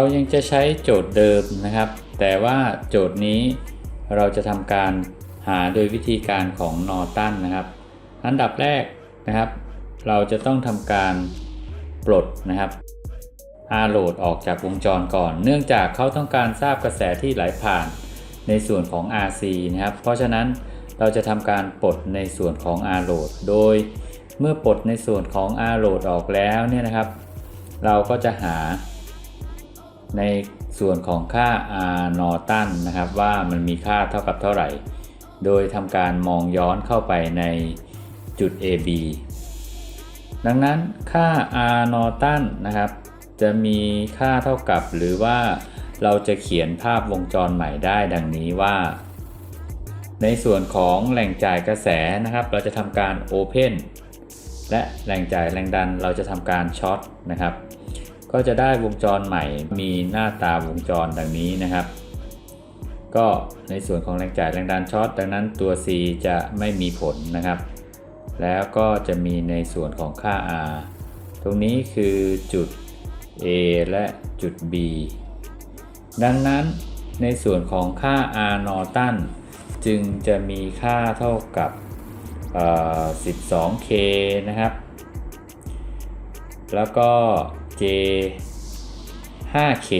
เรายังจะใช้โจทย์เดิมนะครับ แต่ว่าโจทย์นี้เราจะทำการหาโดยวิธีการของนอตันนะครับ อันดับแรกนะครับ เราจะต้องทำการปลดนะครับ R โหลดออกจากวงจรก่อน เนื่องจากเขาต้องการทราบกระแสที่ไหลผ่านในส่วนของ RC นะครับ เพราะฉะนั้นเราจะทำการปลดในส่วนของ R โหลดโดยเมื่อปลดในส่วนของ R โหลดออกแล้วเนี่ยนะครับ เราก็จะหา ในส่วนของค่า R นอตันนะครับ ว่ามันมีค่าเท่ากับเท่าไหร่ โดยทำการมองย้อนเข้าไปในจุด AB ดังนั้นค่า R นอตันนะครับ จะมีค่าเท่ากับหรือว่าเราจะเขียนภาพวงจรใหม่ได้ดังนี้ว่า ในส่วนของแหล่งจ่ายกระแสนะครับ เราจะทำการ Open และแหล่งจ่ายแรงดันเราจะทำการช็อตนะครับ ก็จะได้วงจรใหม่ มีหน้าตาวงจรดังนี้นะครับ ก็ในส่วนของแรงจ่ายแรงดันช็อตดังนั้นตัว C จะไม่มีผลนะครับ แล้วก็จะมีในส่วนของค่า R ตรงนี้คือจุด A และจุด B ดังนั้นในส่วนของค่า R นอตันจึงจะมีค่าเท่ากับ 12K นะครับ แล้วก็ J 5K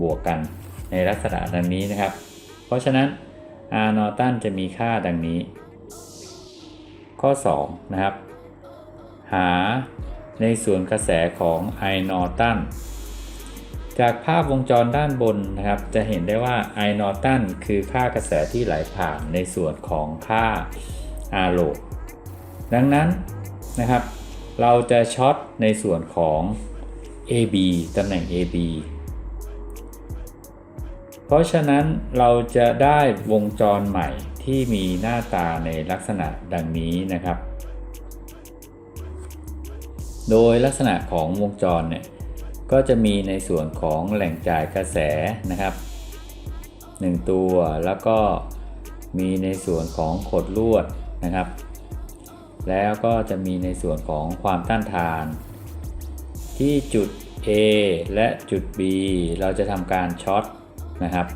บวกกันในลักษณะดังนี้นะครับ เพราะฉะนั้น R นอตันจะมีค่าดังนี้ ข้อ 2 นะครับ หาในส่วนกระแสของ I นอตันจากภาพวงจรด้านบนนะครับ จะเห็นได้ว่า I นอตันคือค่ากระแสที่ไหลผ่านในส่วนของค่า R โลดดังนั้นนะครับ เราจะช็อตในส่วนของ AB ตำแหน่ง AB เพราะฉะนั้นเราจะได้วงจรใหม่ที่มีหน้าตาในลักษณะดังนี้นะครับ โดยลักษณะของวงจรเนี่ยก็จะมีในส่วนของแหล่งจ่ายกระแสนะครับ 1 ตัวแล้วก็มีในส่วนของขดลวดนะครับ แล้วก็จะมีในส่วนของความต้านทาน ที่จุด A และจุด B เราจะทำการช็อตนะครับ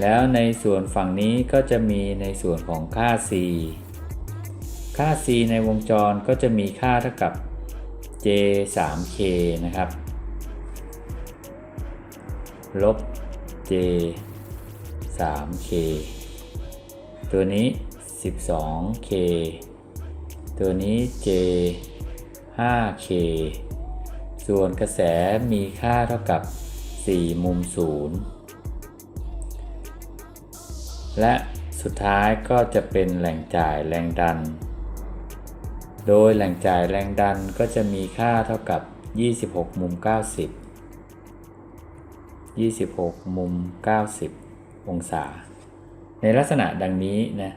แล้วในส่วนฝั่งนี้ก็จะมีในส่วนของค่า C ค่า C ในวงจรก็จะมีค่าเท่ากับ J 3 K นะครับ ลบ J 3 K ตัวนี้ 12 K ตัวนี้ J 5 K ส่วนกระแสมีค่าเท่ากับ 4 มุม 0 และสุดท้ายก็จะเป็นแหล่งจ่ายแรงดัน โดยแหล่งจ่ายแรงดันก็จะมีค่าเท่ากับ 26 มุม 90 26 มุม 90 องศา ในลักษณะดังนี้นะ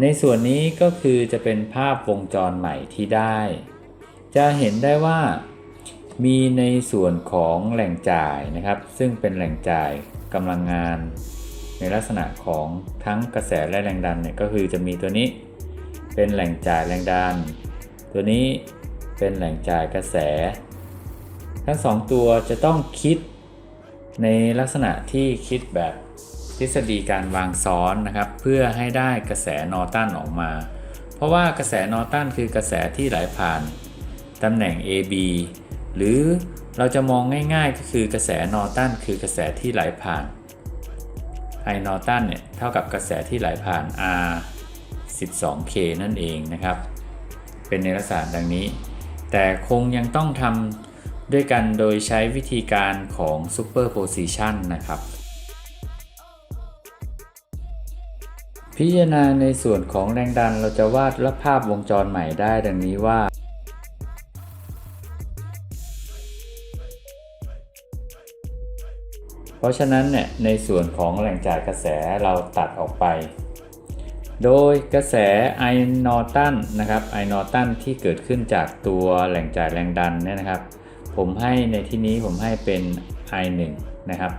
ในส่วนนี้ก็คือจะเป็นภาพวงจรใหม่ที่ได้ จะเห็นได้ว่า มีในส่วนของแหล่งจ่ายนะครับ ซึ่งเป็นแหล่งจ่ายกำลังงาน ในลักษณะของทั้งกระแสและแรงดันเนี่ยก็คือจะมีตัวนี้ เป็นแหล่งจ่ายแรงดัน ตัวนี้เป็นแหล่งจ่ายกระแส ทั้งสองตัวจะต้องคิดในลักษณะที่คิดแบบ ทฤษฎีการวางซ้อนนะครับ เพื่อให้ได้กระแสนอตันออกมา เพราะว่ากระแสนอตันคือกระแสที่ไหลผ่านตำแหน่ง AB หรือเราจะมองง่ายๆก็คือกระแสนอตันคือกระแสที่ไหลผ่าน I นอตันเนี่ยเท่ากับกระแสที่ไหลผ่าน R 12K นั่นเองนะครับ เป็นในลักษณะดังนี้ แต่คงยังต้องทำด้วยกันโดยใช้วิธีการของ superposition นะครับ พิจารณาในส่วนของแรงดันเราจะวาดและภาพวงจรใหม่ได้ดังนี้ว่า เพราะฉะนั้นเนี่ยในส่วนของแหล่งจ่ายกระแสเราตัดออกไป โดยกระแสไอนอตันนะครับไอนอตันที่เกิดขึ้นจากตัวแหล่งจ่ายแรงดันเนี่ยนะครับ ผมให้ในที่นี้ผมให้เป็น I1 นะครับ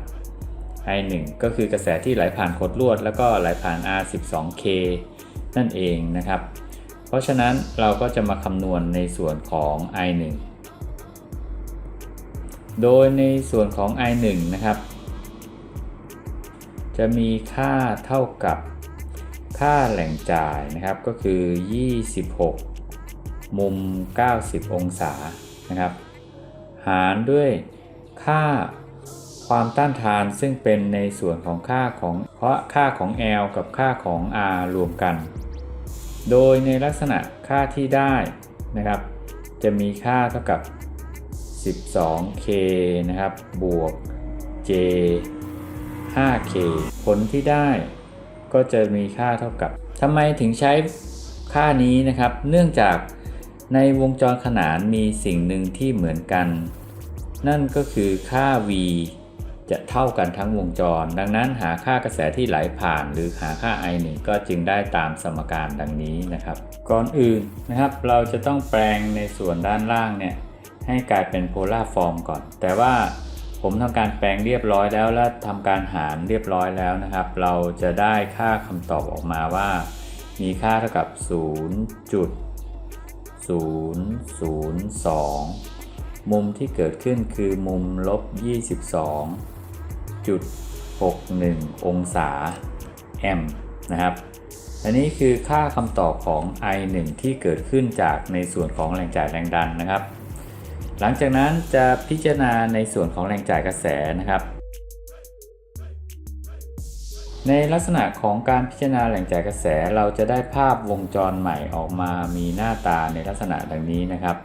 I1 ก็คือกระแสที่ไหลผ่านขดลวด แล้วก็ไหลผ่าน R12K นั่นเองนะครับ เพราะฉะนั้นเราก็จะมาคำนวณในส่วนของ I1 โดยในส่วนของ i 1 นะครับ จะมีค่าเท่ากับค่าแหล่งจ่ายนะครับก็คือ 26 มุม 90 องศานะครับ หารด้วยค่า ความต้านทานซึ่งเป็นในส่วนของค่าของเพราะค่าของ L กับค่าของ R รวมกัน โดยในลักษณะค่าที่ได้นะครับ จะมีค่าเท่ากับ 12k นะครับ บวก j 5k ผลที่ได้ก็จะมีค่าเท่ากับทำไมถึงใช้ค่านี้นะครับ เนื่องจากในวงจรขนานมีสิ่งหนึ่งที่เหมือนกัน นั่นก็คือค่า v จะเท่ากันทั้งวงจร ดังนั้นหาค่ากระแสที่ไหลผ่าน หรือหาค่า i 1 ก็จึงได้ตามสมการดังนี้นะครับ ก่อนอื่นนะครับ เราจะต้องแปลงในส่วนด้านล่างเนี่ยให้กลายเป็นโพลาร์ฟอร์มก่อน แต่ว่าผมทำการแปลงเรียบร้อยแล้วและทำการหารเรียบร้อยแล้วนะครับ เราจะได้ค่าคำตอบออกมาว่า มีค่าเท่ากับ 0.002 มุมที่เกิดขึ้นคือมุมลบ 22.61 องศาแอมนะครับ อันนี้คือค่าคำตอบของ I 1 ที่เกิดขึ้นจากในส่วนของแรงจ่ายแรงดันนะครับ หลังจากนั้นจะพิจารณาในส่วนของแรงจ่ายกระแสนะครับ ในลักษณะของการพิจารณาแรงจ่ายกระแสเราจะได้ภาพวงจรใหม่ออกมามีหน้าตาในลักษณะดังนี้นะครับ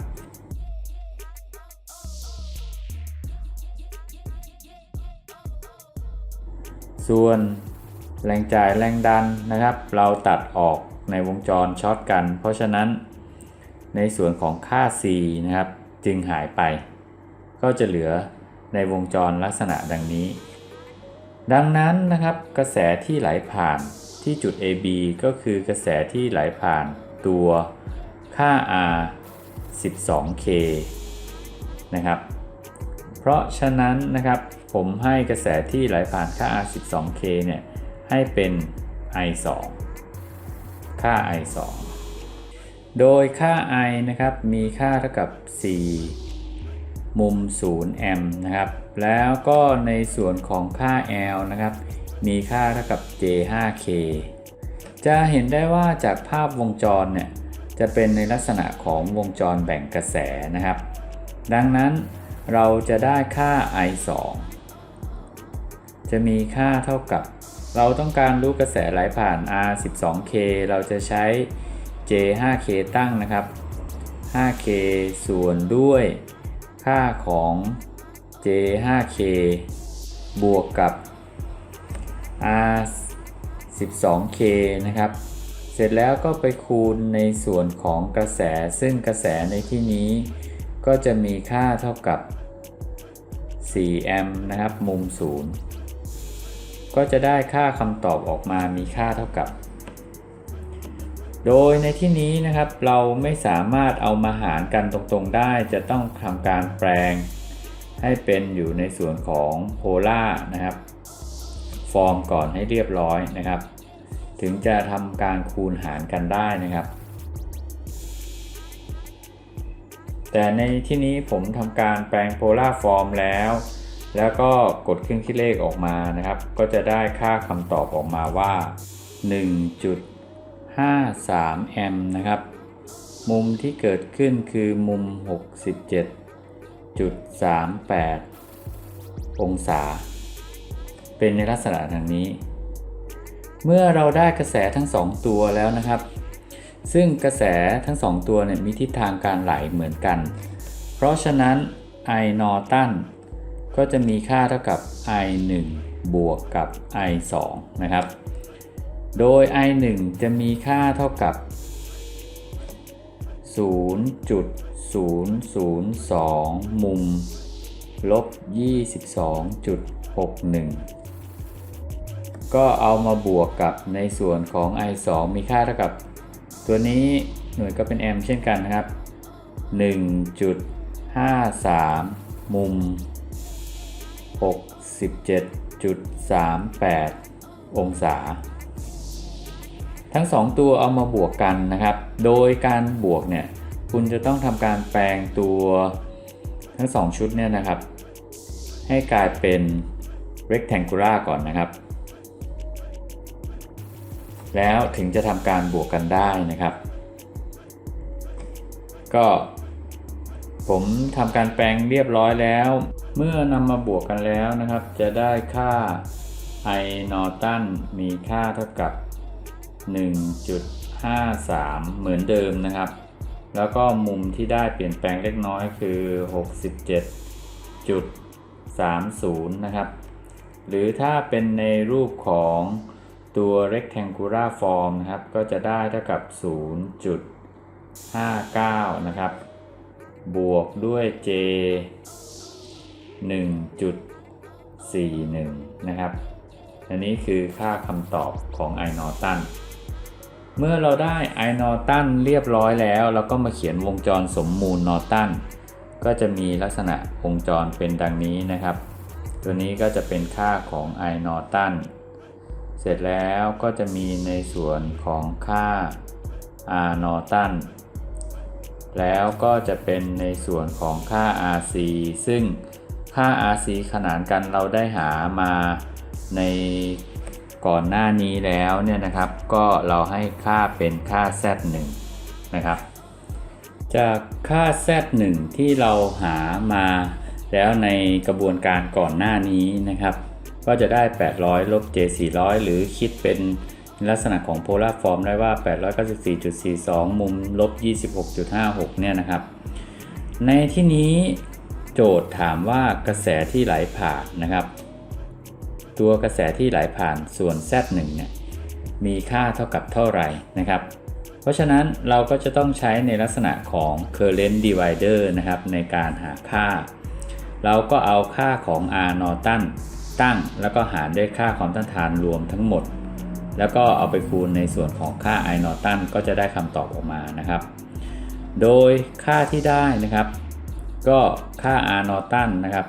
ส่วนแรงจ่ายแรงดันนะครับ เราตัดออกในวงจรช็อตกัน เพราะฉะนั้นในส่วนของค่า C นะครับ จึงหายไป ก็จะเหลือในวงจรลักษณะดังนี้ ดังนั้นนะครับกระแสที่ไหลผ่านที่จุด AB ก็คือกระแสที่ไหลผ่านตัวค่า R 12K นะครับ เพราะฉะนั้นนะครับ ผมให้กระแสที่ไหลผ่านค่า R 12K เนี่ยให้เป็น I 2 ค่า I 2 โดยค่า I นะครับมีค่าเท่ากับ 4 มุม 0 แอมป์นะครับ แล้วก็ในส่วนของค่า L นะครับ มีค่าเท่ากับ J 5K จะเห็นได้ว่าจากภาพวงจรเนี่ยจะเป็นในลักษณะของวงจรแบ่งกระแสนะครับ ดังนั้นเราจะได้ค่า I 2 จะมีค่าเท่ากับ เราต้องการรู้กระแสไหลผ่าน R 12K เราจะใช้ J 5K ตั้งนะครับ 5K ส่วนด้วยค่าของ J 5K บวกกับ R 12K นะครับเสร็จแล้วก็ไปคูณในส่วนของกระแสซึ่งกระแสในที่นี้ ก็จะมีค่าเท่ากับ 4 แอมป์นะครับ มุม 0 ก็จะได้ค่าคำตอบออกมามีค่าเท่ากับ โดยในที่นี้นะครับเราไม่สามารถเอามาหารกันตรงๆได้ จะต้องทำการแปลง ให้เป็นอยู่ในส่วนของโพล่านะครับ ฟอร์มก่อนให้เรียบร้อยนะครับ ถึงจะทำการคูณหารกันได้นะครับ แต่ในที่นี้ผมทำการแปลงโพล่าฟอร์มแล้ว แล้วก็กดเครื่องคิดเลขออกมานะครับ ก็จะได้ค่าคำตอบออกมาว่า 1.53 แอมป์นะครับ มุมที่เกิดขึ้นคือมุม 67.38 องศา เป็นในลักษณะดังนี้ เมื่อเราได้กระแสทั้ง 2 ตัวแล้วนะครับ ซึ่งกระแสทั้ง 2 ตัวเนี่ยมีทิศทางการไหลเหมือนกัน เพราะฉะนั้น I นอตัน ก็จะมีค่าเท่ากับ I 1บวกกับ I 2นะครับ โดย I 1จะมีค่าเท่ากับ 0.002 มุม ลบ 22.61 ก็เอามาบวกกับในส่วนของ I 2มีค่าเท่ากับ ตัวนี้หน่วยก็เป็นแอมป์เช่นกันนะครับ 1.53 มุม 67.38 องศา ทั้ง 2 ตัวเอามาบวกกันนะครับ โดยการบวกเนี่ย คุณจะต้องทำการแปลงตัวทั้ง 2 ชุดเนี่ยนะครับ ให้กลายเป็น rectangular ก่อนนะครับ แล้วถึงจะทำการบวกกันได้นะครับ ก็ผมทำการแปลงเรียบร้อยแล้วเมื่อนำมาบวกกันแล้วนะครับ จะได้ค่า i นอตันมีค่าเท่ากับ 1.53 เหมือนเดิมนะครับ แล้วก็มุมที่ได้เปลี่ยนแปลงเล็กน้อยคือ 67.30 นะครับ หรือถ้าเป็นในรูปของตัว rectangular form นะครับ ก็จะได้เท่ากับ 0.59 นะครับ บวกด้วย j 1.41 นะครับ อันนี้คือค่าคำตอบของ i Norton เมื่อเราได้ i Norton เรียบร้อยแล้ว เราก็มาเขียนวงจรสมมูล Norton ก็จะมีลักษณะวงจรเป็นดังนี้นะครับ ตัวนี้ก็จะเป็นค่าของ i Norton เสร็จแล้วก็จะมีในส่วนของค่า r Norton แล้วก็จะเป็นในส่วนของค่า RC ซึ่ง ค่า RC ขนานกันเราได้หามาในก่อนหน้านี้แล้วเนี่ยนะครับ ก็เราให้ค่าเป็นค่า Z1 นะครับ จากค่า Z1 ที่เราหามาแล้วในกระบวนการก่อนหน้านี้นะครับ ก็จะได้ 800 ลบ J 400 หรือคิดเป็นลักษณะของโพลาร์ฟอร์มได้ว่า 894.42 มุมลบ 26.56 เนี่ยนะครับ ในที่นี้ จทย์ถามว่ากระแสที่ไหลผ่านนะครับ ตัวกระแสที่ไหลผ่านส่วน Z1 เนี่ยมีค่าเท่ากับเท่าไหร่นะครับ เพราะฉะนั้นเราก็จะต้องใช้ในลักษณะของ current divider นะครับในการหาค่า เราก็เอาค่าของ R Norton ตั้งแล้วก็หารด้วยค่าความต้านทานรวมทั้งหมด แล้วก็เอาไปคูณในส่วนของค่า I Norton ก็จะได้คำตอบออกมานะครับ โดยค่าที่ได้นะครับ ก็ค่า R Norton นะครับ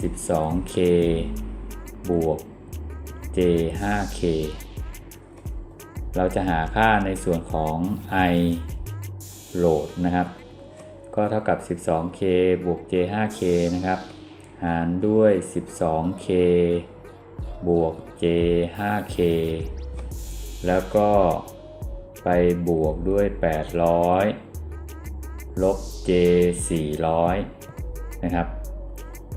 12K บวก J 5K เราจะหาค่าในส่วนของ I load นะครับ ก็เท่ากับ 12K บวก J 5K นะครับ หารด้วย 12K บวก J 5K แล้วก็ ไปบวกด้วย 800 ลบ J 400 นะครับ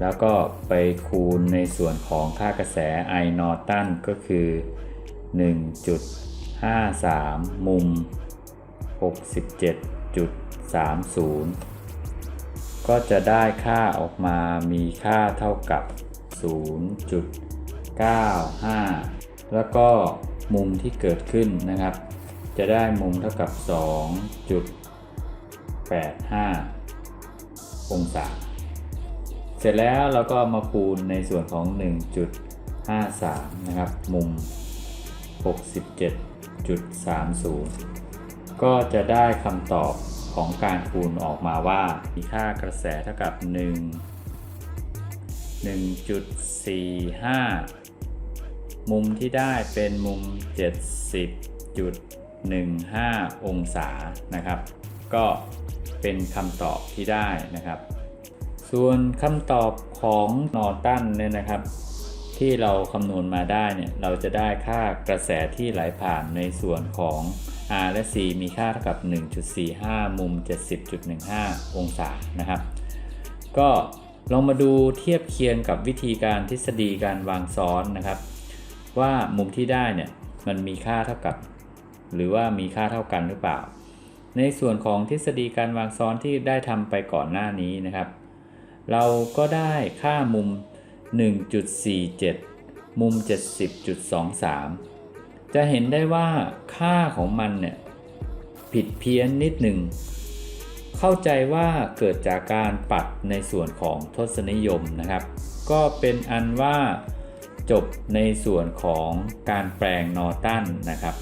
แล้วก็ไปคูณในส่วนของค่ากระแส I Norton ก็คือ 1.53 มุม 67.30 ก็จะได้ค่าออกมามีค่าเท่ากับ 0.95 แล้วก็มุมที่เกิดขึ้นนะครับ จะได้มุมเท่ากับ 2.85 องศา เสร็จแล้วเราก็มาคูณในส่วนของ 1.53 นะครับ มุม 67.30 ก็จะได้คำตอบของการคูณออกมาว่า มีค่ากระแสเท่ากับ 1 1.45 มุมที่ได้เป็นมุม 15 องศานะครับ ก็เป็นคำตอบที่ได้นะครับ ส่วนคำตอบของนอร์ตันเนี่ยนะครับ ที่เราคำนวณมาได้เนี่ยเราจะได้ค่ากระแสที่ไหลผ่านในส่วนของ R และ C มีค่าเท่ากับ 1.45 มุม 70.15 องศานะครับ ก็ลองมาดูเทียบเคียงกับวิธีการทฤษฎีการวางซ้อนนะครับ ว่ามุมที่ได้เนี่ยมันมีค่าเท่ากับ หรือว่ามีค่าเท่ากันหรือเปล่า ในส่วนของทฤษฎีการวางซ้อนที่ได้ทำไปก่อนหน้านี้นะครับ เราก็ได้ค่ามุม 1.47 มุม 70.23 จะเห็นได้ว่าค่าของมันเนี่ยผิดเพี้ยนนิดหนึ่งเข้าใจว่าเกิดจากการปัดในส่วนของทศนิยมนะครับ ก็เป็นอันว่าจบในส่วนของการแปลงนอร์ตันนะครับ